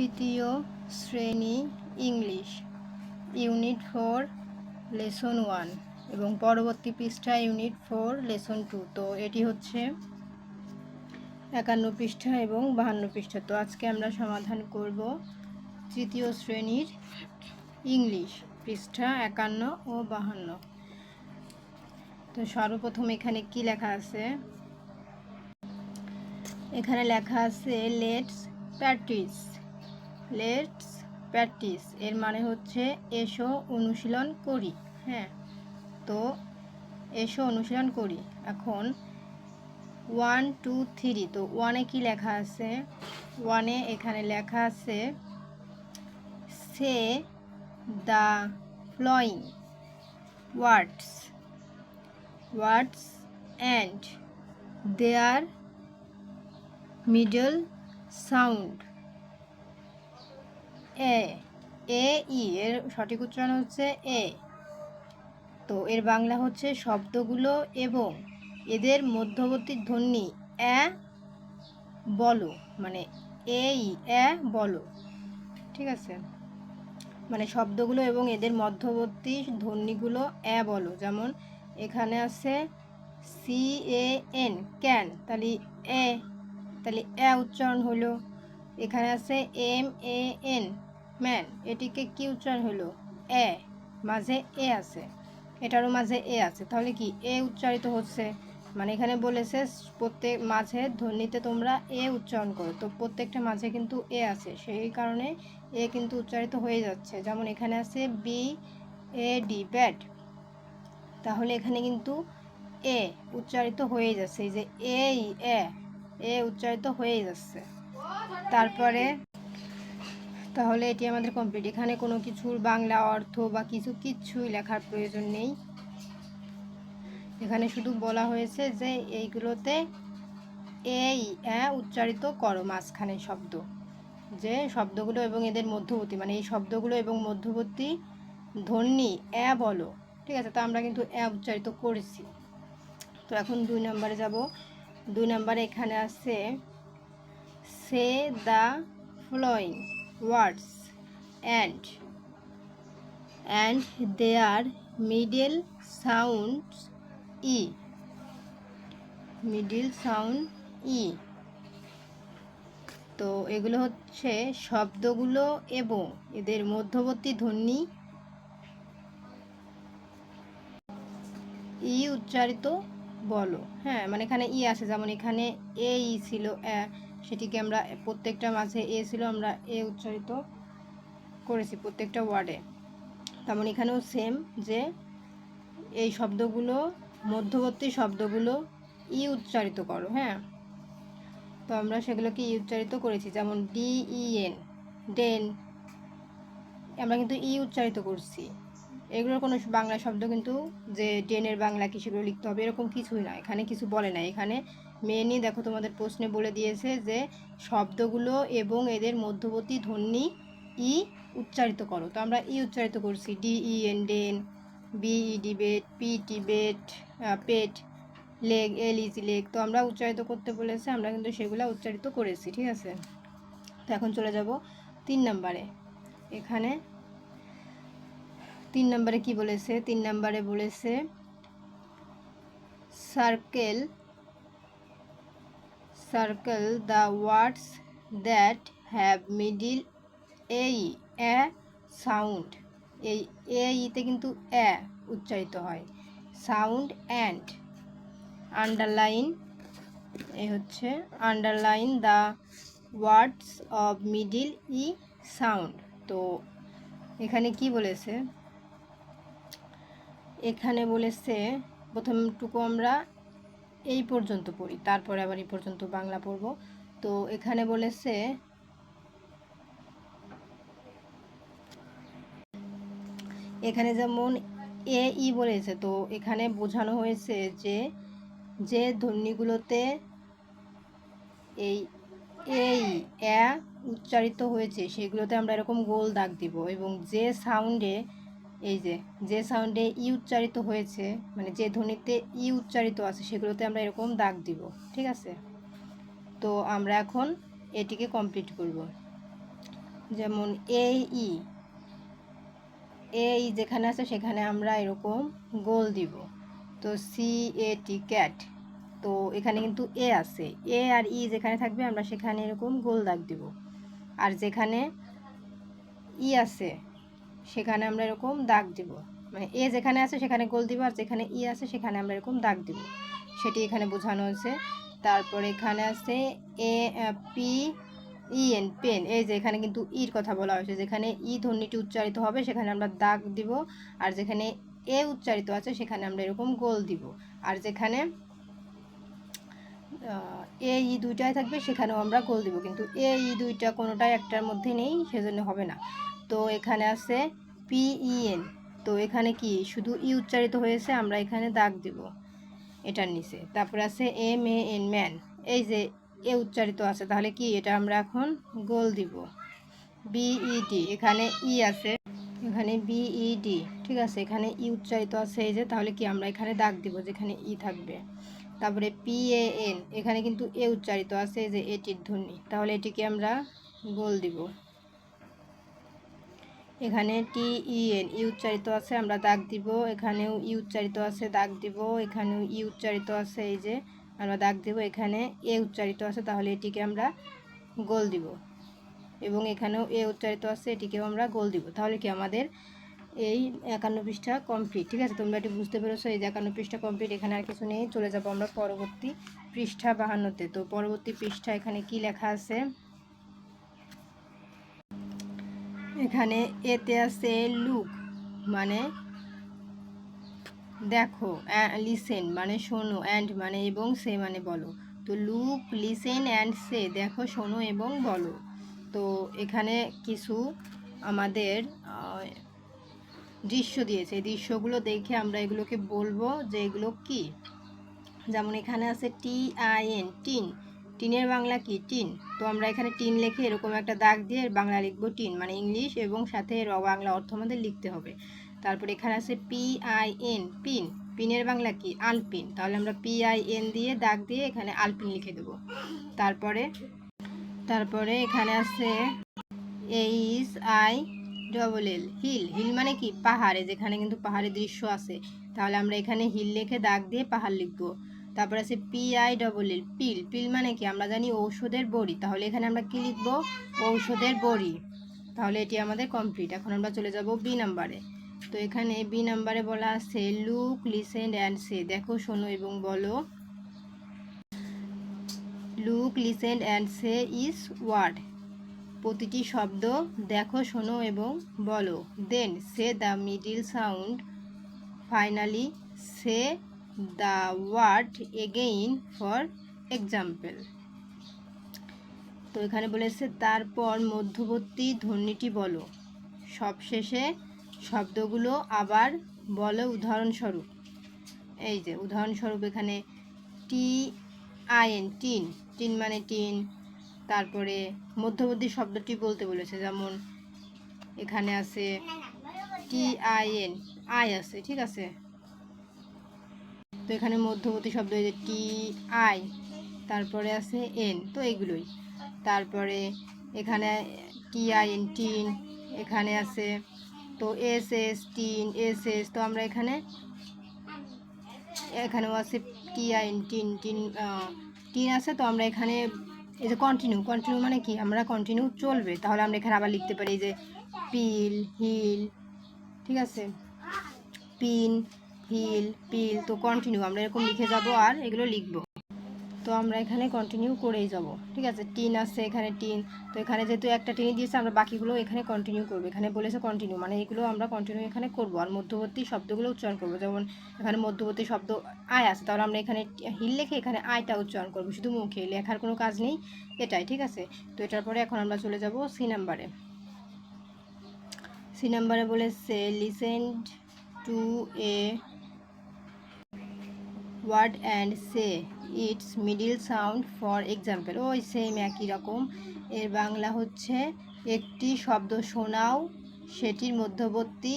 তৃতীয় শ্রেণি English, unit four, lesson one এবং পরবর্তী পৃষ্ঠা ইউনিট ফোর, লেসন টু। তো এটি হচ্ছে একান্ন পৃষ্ঠা এবং বাহান্ন পৃষ্ঠা। তো আজকে আমরা সমাধান করব তৃতীয় শ্রেণির ইংলিশ পৃষ্ঠা একান্ন ও বাহান্ন। তো সর্বপ্রথম এখানে কি লেখা আছে? এখানে লেখা আছে লেটস প্র্যাকটিস লেটস প্র্যাকটিস এর মানে হচ্ছে এসো, অনুশীলন করি। হ্যাঁ তো এসো, অনুশীলন করি। এখন ওয়ান টু থ্রি তো ওয়ানে কি লেখা আছে? ওয়ানে এখানে লেখা আছে say the following words words and their middle sound A A, E, এর সঠিক উচ্চারণ হচ্ছে এ। তো এর বাংলা হচ্ছে শব্দগুলো এবং এদের মধ্যবর্তী ধ্বনি এ বলো মানে এ, ই এ বলো। ঠিক আছে? মানে শব্দগুলো এবং এদের মধ্যবর্তী ধ্বনিগুলো এ বলো। যেমন এখানে আছে সি, এ, এন, ক্যান, তাহলে এ তাহলে এ উচ্চারণ হলো। এখানে আছে এম, এ, এন। ম্যান, এটিকে কি উচ্চারণ হলো এ, মাঝে এ আছে। এটারও মাঝে এ আছে। তাহলে কি এ উচ্চারিত হচ্ছে? মানে এখানে বলেছে, প্রত্যেক মাঝে ধ্বনিতে তোমরা এ উচ্চারণ করো। তো প্রত্যেকটা মাঝে কিন্তু এ আছে। সেই কারণে এ কিন্তু উচ্চারিত হয়ে যাচ্ছে। যেমন এখানে আছে বি এ ডি ব্যাট তাহলে এখানে কিন্তু এ উচ্চারিত হয়ে যাচ্ছে। এই যে এ এ উচ্চারিত হয়ে যাচ্ছে। তারপরে তাহলে এটি আমাদের কমপ্লিট এখানে কোনো কিছুর বাংলা অর্থ বা কিছু কিচ্ছুই লেখার প্রয়োজন নেই। এখানে শুধু বলা হয়েছে যে এইগুলোতে এই উচ্চারিত করো মাঝখানে শব্দ। যে শব্দগুলো এবং এদের মধ্যবর্তী মানে এই শব্দগুলো এবং মধ্যবর্তী ধ্বনি, এ বলো, ঠিক আছে? তো আমরা কিন্তু এ উচ্চারিত করেছি। তো এখন দুই নম্বরে যাব। দুই নম্বরে এখানে আছে say the following. Words and and their middle sounds E middle sound E তো এগুলো হচ্ছে শব্দগুলো এবং এদের মধ্যবর্তী ধ্বনি ই উচ্চারিত বলো। হ্যাঁ মানে এখানে ই আছে, যেমন এখানে এ, ই ছিল সেটিকে আমরা প্রত্যেকটা মাঝে এ ছিল, আমরা এ উচ্চারিত করেছি প্রত্যেকটা ওয়ার্ডে। তেমন এখানেও সেম যে এই শব্দগুলো, মধ্যবর্তী শব্দগুলো ই উচ্চারিত করো হ্যাঁ? তো আমরা সেগুলোকে ই উচ্চারিত করেছি, যেমন ডি, ই, এন। ডেন আমরা কিন্তু ই উচ্চারিত করছি। এগুলোর কোনো বাংলা শব্দ কিন্তু যে ডেনের বাংলা কি সেগুলো লিখতে হবে, এরকম কিছুই না। এখানে কিছু বলে না এখানে মেনই দেখো তোমাদের প্রশ্নে বলে দিয়েছে যে শব্দগুলো এবং এদের মধ্যবর্তী ধ্বনি ই উচ্চারিত করো। তো আমরা ই উচ্চারিত করছি। D, E, N den B E debate, P, Tibet pet, leg, L E G leg. তো আমরা উচ্চারিত করতে বলেছে, আমরা কিন্তু সেগুলো উচ্চারিত করেছি, ঠিক আছে? তো এখন চলে যাব তিন নম্বরে। এখানে তিন নম্বরে কি বলেছে? তিন নম্বরে বলেছে circle circle the words that have middle এই এ সাউন্ড এই এ ইতে কিন্তু এ উচ্চারিত হয়। সাউন্ড অ্যান্ড আন্ডারলাইন এ হচ্ছে underline the words of middle E sound তো এখানে কি বলেছে? এখানে বলেছে প্রথমটুকু আমরা এই পর্যন্ত পড়ি, তারপরে আবার এই পর্যন্ত বাংলা পড়ব। তো এখানে বলেছে, এখানে যেমন এ ই বলেছে, তো এখানে বোঝানো হয়েছে যে যে ধ্বনিগুলোতে এই এই এ উচ্চারিত হয়েছে, সেগুলোতে আমরা এরকম গোল দাগ দিব এবং যে সাউন্ডে এই যে যে সাউন্ডে ই উচ্চারিত হয়েছে মানে যে ধ্বনিতে ই উচ্চারিত আছে, সেগুলোতে আমরা এরকম দাগ দিব, ঠিক আছে? তো আমরা এখন এটিকে কমপ্লিট করব। যেমন এ ই এ ই যেখানে আছে, সেখানে আমরা এরকম গোল দিব। তো সি এ টি ক্যাট তো এখানে কিন্তু এ আছে। এ আর ই যেখানে থাকবে, আমরা সেখানে এরকম গোল দাগ দিব। আর যেখানে ই আছে সেখানে আমরা এরকম দাগ দিব। মানে এ যেখানে আছে সেখানে গোল দিব আর যেখানে ই আছে সেখানে আমরা এরকম দাগ দিব। সেটি এখানে বোঝানো হয়েছে। তারপর এখানে আছে এ পি, ই, এন, পেন। এই যে এখানে কিন্তু ইর কথা বলা হয়েছে। যেখানে ই ধ্বনিটি উচ্চারিত হবে সেখানে আমরা দাগ দিব। আর যেখানে এ উচ্চারিত আছে সেখানে আমরা এরকম গোল দিব। আর যেখানে এ, ই দুইটাই থাকবে সেখানেও আমরা গোল দিব। কিন্তু এ, ই দুইটা কোনোটাই একটার মধ্যে নেই, সেজন্য হবে না। তো এখানে আছে পি ই এন তো এখানে কি? শুধু ই উচ্চারিত হয়েছে, আমরা এখানে দাগ দিব এটার নিচে। তারপরে আছে এম এ এন ম্যান এই যে এ উচ্চারিত আছে, তাহলে কি এটা আমরা এখন গোল দিব? বিইডি এখানে ই আছে, এখানে বিইডি ঠিক আছে? এখানে ই উচ্চারিত আছে, এই যে, তাহলে কি আমরা এখানে দাগ দিব যেখানে ই থাকবে? তারপরে পি এ এন এখানে কিন্তু এ উচ্চারিত আছে, এই যে এটির ধ্বনি, তাহলে এটিকে আমরা গোল দিব। এখানে টি ই এন ই উচ্চারিত আছে, আমরা দাগ দিব। এখানেও ই উচ্চারিত আছে, দাগ দিব। এখানেও ই উচ্চারিত আছে, এই যে আমরা দাগ দিব। এখানে এ উচ্চারিত আছে, তাহলে এটিকে আমরা গোল দিব। এবং এখানেও এ উচ্চারিত আছে, এটিকেও আমরা গোল দিব। তাহলে কি আমাদের এই একান্ন পৃষ্ঠা কমপ্লিট ঠিক আছে, তোমরা এটি বুঝতে পেরেছ? এই যে একান্ন পৃষ্ঠা কমপ্লিট এখানে আর কিছু নেই। চলে যাব আমরা পরবর্তী পৃষ্ঠা বাহান্নতে। তো পরবর্তী পৃষ্ঠা এখানে কি লেখা আছে? এখানে এতে আছে লুক মানে দেখো লিসেন মানে শোনো অ্যান্ড মানে এবং সে মানে বলো। তো লুক লিসেন অ্যান্ড সে, দেখো, শোনো এবং বলো। তো এখানে কিছু আমাদের দৃশ্য দিয়েছে। এই দৃশ্যগুলো দেখে আমরা এগুলোকে বলব যে এগুলো কি? যেমন এখানে আছে টি আই এন টিন টিনের বাংলা কি? টিন। তো আমরা এখানে টিন লিখে এরকম একটা দাগ দিয়ে বাংলা লিখব টিন মানে ইংলিশ এবং সাথে র বাংলা অর্থ আমাদের লিখতে হবে। তারপর এখানে আছে পি আই এন পিন। পিনের বাংলা কি? আলপিন। তাহলে আমরা পি আই এন দিয়ে দাগ দিয়ে এখানে আলপিন লিখে দেবো। তারপরে তারপরে এখানে আছে H I double L hill. Hill মানে কি? পাহাড়ে, যেখানে কিন্তু পাহাড়ের দৃশ্য আছে। তাহলে আমরা এখানে হিল লিখে দাগ দিয়ে পাহাড় লিখব। তারপর আছে P I double L pill. Pill মানে কি? আমরা জানি ঔষধের বড়ি। তাহলে এখানে আমরা কি লিখব? ঔষধের বড়ি। তাহলে এটি আমাদের কমপ্লিট এখন আমরা চলে যাব বি নাম্বারে তো এখানে বি নাম্বারে বলা আছে লুক লিসেন্ড অ্যান্ড সে দেখো, শোনো এবং বলো। Look listened and say is word প্রতিটি শব্দ দেখো, শোনো এবং বলো। Then say the middle sound finally say the word again for example তো এখানে বলেছে তারপর মধ্যবর্তী ধ্বনিটি বলো। সবশেষে শব্দগুলো আবার বলো উদাহরণস্বরূপ। এই যে, উদাহরণস্বরূপ এখানে T I N tin. Tin মানে টিন। তারপরে মধ্যবর্তী শব্দটি বলতে বলেছে, যেমন এখানে আছে টি আই এন, আই আছে, ঠিক আছে? তো এখানে মধ্যবর্তী শব্দ যে টি, আই, তারপরে আছে এন, তো এগুলোই। তারপরে এখানে টি, আই, এন, টিন, এখানে আছে তো S S, tin, S S, তো আমরা এখানে এখানেও আছে T, I, N, tin tin tin আছে, তো আমরা এখানে এই যে কন্টিনিউ কন্টিনিউ মানে কি? আমরা কন্টিনিউ চলবে। তাহলে আমরা এখানে আবার লিখতে পারি যে পিল, হিল, ঠিক আছে? পিন হিল পিল, তো কন্টিনিউ আমরা এরকম লিখে যাব আর এগুলো লিখব। তো আমরা এখানে কন্টিনিউ করেই যাব, ঠিক আছে? টিন আছে এখানে টিন, তো এখানে যেহেতু একটা টিনে দিয়েছে, আমরা বাকিগুলো এখানে কন্টিনিউ করব। এখানে বলেছে কন্টিনিউ মানে এগুলো আমরা কন্টিনিউ এখানে করব আর মধ্যবর্তী শব্দগুলো উচ্চারণ করব। যেমন এখানে মধ্যবর্তী শব্দ আয় আছে, তাহলে আমরা এখানে হিল লেখে এখানে আয়টা উচ্চারণ করব, শুধু মুখে, লেখার কোনো কাজ নেই এটাই, ঠিক আছে? তো এটার পরে এখন আমরা চলে যাব সি নাম্বারে। সি নাম্বারে বলেছে listened to a word and say its middle sound for example. ওই সেম একই রকম। এর বাংলা হচ্ছে, একটি শব্দ শোনাও, সেটির মধ্যবর্তী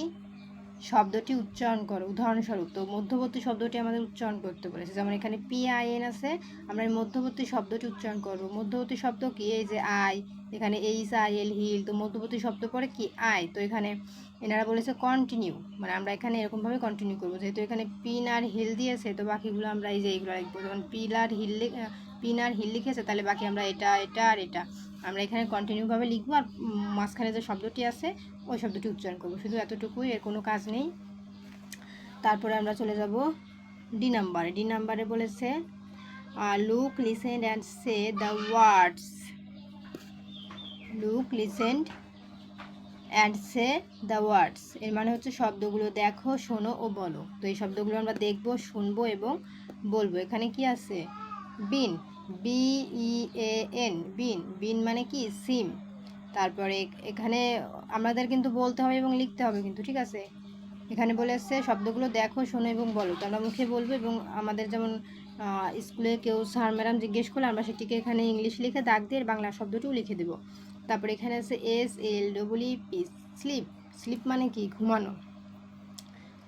শব্দটি উচ্চারণ করো, উদাহরণস্বরূপ, তো মধ্যবর্তী শব্দটি আমাদের উচ্চারণ করতে বলেছে। যেমন এখানে পি আই এন আছে, আমরা এই মধ্যবর্তী শব্দটি উচ্চারণ করব। মধ্যবর্তী শব্দ কি? এই যে আই এখানে এইচ আই এল হিল তো মধ্যবর্তী শব্দ পরে কি? আই তো এখানে এনারা বলেছে কন্টিনিউ মানে আমরা এখানে এরকমভাবে কন্টিনিউ করব। যেহেতু এখানে পিন আর হিল দিয়েছে তো বাকিগুলো আমরা এই যে এইগুলো লিখব। যেমন পিল আর হিল পিন আর হিল লিখেছে, তাহলে বাকি আমরা এটা এটা আর এটা। আমরা এখানে কন্টিনিউভাবে লিখব আর মাঝখানে যে শব্দটি আছে, ওই শব্দটি উচ্চারণ করব। শুধু এতটুকুই, এর কোনো কাজ নেই। তারপরে আমরা চলে যাব ডি নাম্বারে ডি নাম্বারে বলেছে look listened and say the words look listened and say the words এর মানে হচ্ছে শব্দগুলো দেখো, শোনো ও বলো। তো এই শব্দগুলো আমরা দেখব, শুনব এবং বলব। এখানে কি আছে? বিন বি ই এ এন বিন বিন মানে কি? সিম তারপরে এখানে আমাদের কিন্তু বলতে হবে এবং লিখতে হবে কিন্তু, ঠিক আছে? এখানে বলে বলেছে শব্দগুলো দেখো, শোনো এবং বলো। তো আমরা মুখে বলব এবং আমাদের যেমন স্কুলে কেউ স্যার, ম্যাডাম জিজ্ঞেস করলে আমরা সেটিকে এখানে ইংলিশ লিখে দাগ দিয়ে বাংলা শব্দটিও লিখে দেবো। তারপরে এখানে আছে, S, L double P, sleep. Sleep মানে কি? ঘুমানো।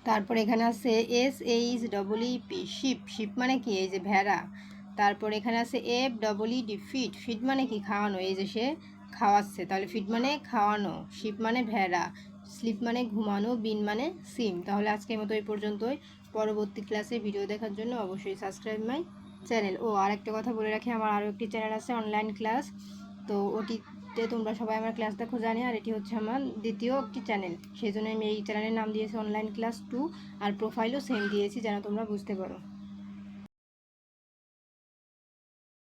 তারপরে এখানে আছে, S, H double P, ship. Ship মানে কি? এই যে ভেড়া। তারপর এখানে আছে F double E D feed feed মানে কি? খাওয়ানো। এই যে সে খাওয়াচ্ছে। তাহলে ফিট মানে খাওয়ানো। শিপ মানে ভেড়া। স্লিপ মানে ঘুমানো। বিন মানে সিম। তাহলে আজকের মতো এই পর্যন্তই। পরবর্তী ক্লাসে ভিডিও দেখার জন্য অবশ্যই সাবস্ক্রাইব মাই চ্যানেল ও আর একটা কথা বলে রাখি। আমার আরও একটি চ্যানেল আছে অনলাইন ক্লাস তো ওটিতে তোমরা সবাই আমার ক্লাস দেখো, জানি। আর এটি হচ্ছে আমার দ্বিতীয় একটি চ্যানেল সেই জন্য আমি এই চ্যানেলের নাম দিয়েছি অনলাইন ক্লাস টু আর প্রোফাইলও সেম দিয়েছি, যেন তোমরা বুঝতে পারো।